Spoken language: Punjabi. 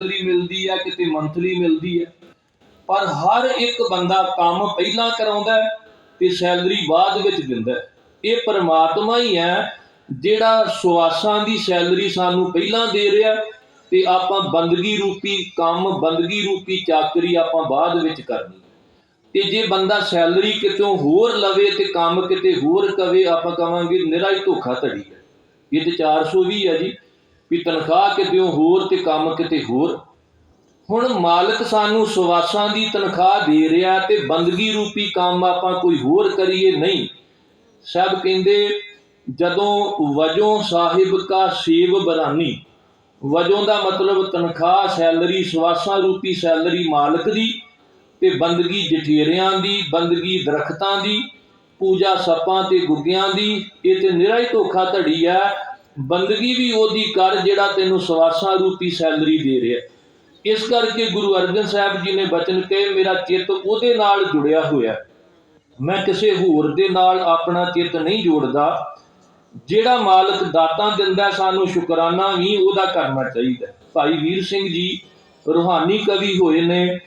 ਸੈਲਰੀ ਮਿਲਦੀ ਹੈ ਕਿਤੇ ਮੰਥਲੀ ਮਿਲਦੀ ਹੈ ਪਰ ਹਰ ਇੱਕ ਬੰਦਾ ਕੰਮ ਪਹਿਲਾਂ ਕਰਾਉਂਦਾ ਤੇ ਸੈਲਰੀ ਬਾਅਦ ਵਿੱਚ ਦਿੰਦਾ ਇਹ ਪਰਮਾਤਮਾ ਹੀ ਹੈ, ਜਿਹੜਾ ਸਵਾਸਾਂ ਦੀ ਸੈਲਰੀ ਸਾਨੂੰ ਪਹਿਲਾਂ ਦੇ ਰਿਹਾ ਤੇ ਆਪਾਂ ਬੰਦਗੀ ਰੂਪੀ ਕੰਮ, ਬੰਦਗੀ ਰੂਪੀ ਚਾਕਰੀ ਆਪਾਂ ਬਾਅਦ ਵਿੱਚ ਕਰਨੀ ਤੇ ਜੇ ਬੰਦਾ ਸੈਲਰੀ ਕਿਤੋਂ ਹੋਰ ਲਵੇ ਤੇ ਕੰਮ ਕਿਤੇ ਹੋਰ ਕਵੇ, ਆਪਾਂ ਕਵਾਂਗੇ ਨਿਰਾ ਹੀ ਧੋਖਾ ਧੜੀ ਹੈ। ਇਹ ਤੇ 420 ਹੈ ਜੀ। ਵੀ ਤਨਖਾਹ ਕਿਤੇ ਹੋਰ ਤੇ ਕੰਮ ਕਿਤੇ ਹੋਰ। ਹੁਣ ਮਾਲਕ ਸਾਨੂੰ ਸਵਾਸਾਂ ਦੀ ਤਨਖਾਹ ਦੇ ਰਿਹਾ ਤੇ ਬੰਦਗੀ ਰੂਪੀ ਕੰਮ ਆਪਾਂ ਕੋਈ ਹੋਰ ਕਰੀਏ ਨਹੀਂ। ਸਭ ਕਹਿੰਦੇ, ਜਦੋਂ ਵਜੋਂ ਸਾਹਿਬ ਕਾ ਸੇਵ ਬਰਾਨੀ, ਵਜੋਂ ਦਾ ਮਤਲਬ ਤਨਖਾਹ ਸੈਲਰੀ, ਸਵਾਸਾਂ ਰੂਪੀ ਸੈਲਰੀ ਮਾਲਕ ਦੀ ਤੇ ਬੰਦਗੀ ਜਠੇਰਿਆਂ ਦੀ, ਬੰਦਗੀ ਦਰਖਤਾਂ ਦੀ, ਪੂਜਾ ਸੱਪਾਂ ਤੇ ਗੁੱਗਿਆਂ ਦੀ, ਇਹ ਤੇ ਨਿਰਾ ਹੀ ਧੋਖਾ ਧੜੀ ਆ। ਬੰਦਗੀ ਵੀ ਉਹਦੀ ਕਰ ਜਿਹੜਾ ਤੈਨੂੰ ਸਵਾਸਾਂ ਰੂਪੀ ਸੈਲਰੀ ਦੇ ਰਿਹਾ। ਇਸ ਕਰਕੇ ਗੁਰੂ ਅਰਜਨ ਸਾਹਿਬ ਜੀ ਨੇ ਬਚਨ ਕਹੇ, ਮੇਰਾ ਚਿੱਤ ਉਹਦੇ ਨਾਲ ਜੁੜਿਆ ਹੋਇਆ ਮੈਂ ਕਿਸੇ ਹੋਰ ਦੇ ਨਾਲ ਆਪਣਾ ਚਿੱਤ ਨਹੀਂ ਜੋੜਦਾ। ਜਿਹੜਾ ਮਾਲਕ ਦਾਤਾਂ ਦਿੰਦਾ ਸਾਨੂੰ ਸ਼ੁਕਰਾਨਾ ਵੀ ਉਹਦਾ ਕਰਨਾ ਚਾਹੀਦਾ ਭਾਈ ਵੀਰ ਸਿੰਘ ਜੀ, ਰੂਹਾਨੀ ਕਵੀ ਹੋਏ ਨੇ।